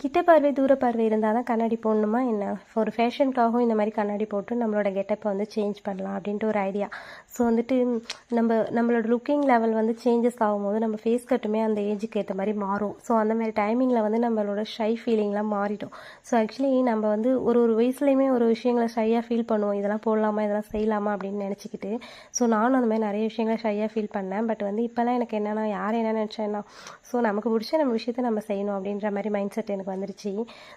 கிட்ட பார்வை தூர பார்வை இருந்தால் தான் கண்ணாடி போடணுமா என்ன? ஒரு ஃபேஷனுக்காகவும் இந்த மாதிரி கண்ணாடி போட்டு நம்மளோட கெட்டப்பை வந்து சேஞ்ச் பண்ணலாம் அப்படின்ட்டு ஒரு ஐடியா ஸோ வந்துட்டு நம்ம நம்மளோட லுக்கிங் லெவல் வந்து சேஞ்சஸ் ஆகும்போது நம்ம ஃபேஸ் கட்டுமே அந்த ஏஜுக்கு ஏற்ற மாதிரி மாறும். ஸோ அந்த மாதிரி டைமிங்கில் வந்து நம்மளோட ஷை ஃபீலிங்லாம் மாறிடும். ஸோ ஆக்சுவலி நம்ம வந்து ஒரு ஒரு வயசுலையுமே ஒரு விஷயங்களை ஷையாக ஃபீல் பண்ணுவோம். இதெல்லாம் போடலாமா இதெல்லாம் செய்யலாமா அப்படின்னு நினச்சிக்கிட்டு. ஸோ நானும் அந்த மாதிரி நிறைய விஷயங்களை ஷையாக ஃபீல் பண்ணேன். பட் வந்து இப்போல்லாம் எனக்கு என்னென்னா யார் என்ன நினச்சேன்னா ஸோ நமக்கு பிடிச்ச நம்ம விஷயத்தை நம்ம செய்யணும் அப்படின்ற மாதிரி மைண்ட் செட் எனக்கு வந்துருச்சு.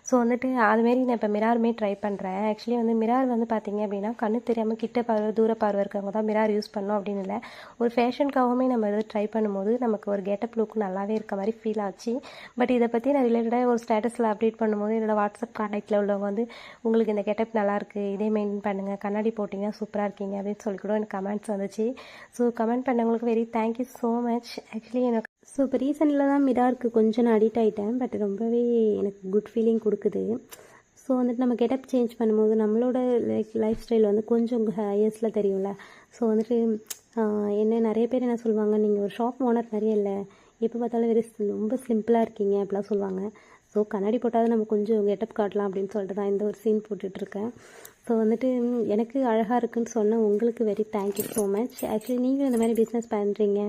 ஸோ வந்துட்டு அதுமாரி நான் இப்போ மிராருமே ட்ரை பண்ணுறேன் ஆக்சுவலி வந்து மிரார் வந்து பார்த்தீங்க அப்படின்னா கண்ணு தெரியாமல் கிட்ட பார்வை தூர பார்வை இருக்கவங்க தான் மிரார் யூஸ் பண்ணோம் அப்படின்னு இல்லை. ஒரு ஃபேஷனுக்காகவுமே நம்ம இது ட்ரை பண்ணும்போது நமக்கு ஒரு கெட்டப் லுக் நல்லாவே இருக்க மாதிரி ஃபீல் ஆச்சு. பட் இதை பற்றி நான் ரிலேட்டடாக ஒரு ஸ்டேட்டஸில் அப்டேட் பண்ணும்போது என்னோட வாட்ஸ்அப் கான்டாக்டில் உள்ளவங்க வந்து உங்களுக்கு இந்த கெட்டப் நல்லாயிருக்கு இதே மெயின்டைன் பண்ணுங்கள் கண்ணாடி போட்டிங்கன்னா சூப்பராக இருக்கீங்க. அப்படின்னு சொல்லி கூட எனக்கு கமெண்ட்ஸ் வந்துச்சு. ஸோ கமெண்ட் பண்ணவங்களுக்கு very thank you so much actually எனக்கு ஸோ இப்போ ரீசெண்டில் தான் மிராருக்கு கொஞ்சம் நான் அடிக்ட் ஆகிட்டேன் பட் ரொம்பவே எனக்கு குட் ஃபீலிங் கொடுக்குது. ஸோ வந்துட்டு நம்ம கெட்டப் சேஞ்ச் பண்ணும்போது நம்மளோட லைக் லைஃப் ஸ்டைல் வந்து கொஞ்சம் ஹையர்ஸில் தெரியும்ல. ஸோ வந்துட்டு என்ன நிறைய பேர் என்ன சொல்லுவாங்க நீங்கள் ஒரு ஷாப் ஓனர் நிறைய இல்லை. எப்போ பார்த்தாலும் வெரி ரொம்ப சிம்பிளாக இருக்கீங்க அப்படிலாம் சொல்லுவாங்க. ஸோ கண்ணாடி போட்டால் நம்ம கொஞ்சம் கெட்டப் காட்டலாம் அப்படின்னு சொல்லிட்டு தான் இந்த ஒரு சீன் போட்டுட்ருக்கேன் ஸோ வந்துட்டு எனக்கு அழகாக இருக்குன்னு சொன்ன உங்களுக்கு very thank you so much actually நீங்களும் இந்த மாதிரி பிஸ்னஸ் பண்ணுறீங்க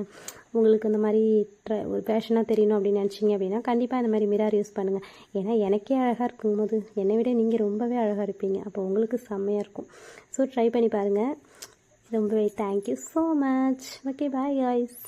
உங்களுக்கு இந்த மாதிரி ட்ரை ஒரு பேஷனாக தெரியணும் அப்படின்னு நினச்சிங்க அப்படின்னா கண்டிப்பாக இந்த மாதிரி மிரார் யூஸ் பண்ணுங்கள் ஏன்னா எனக்கே அழகாக இருக்கும்போது என்னை விட நீங்கள் ரொம்பவே அழகாக இருப்பீங்க. அப்போ உங்களுக்கு செம்மையாக இருக்கும். ஸோ ட்ரை பண்ணி பாருங்கள் ரொம்பவே thank you so much okay bye guys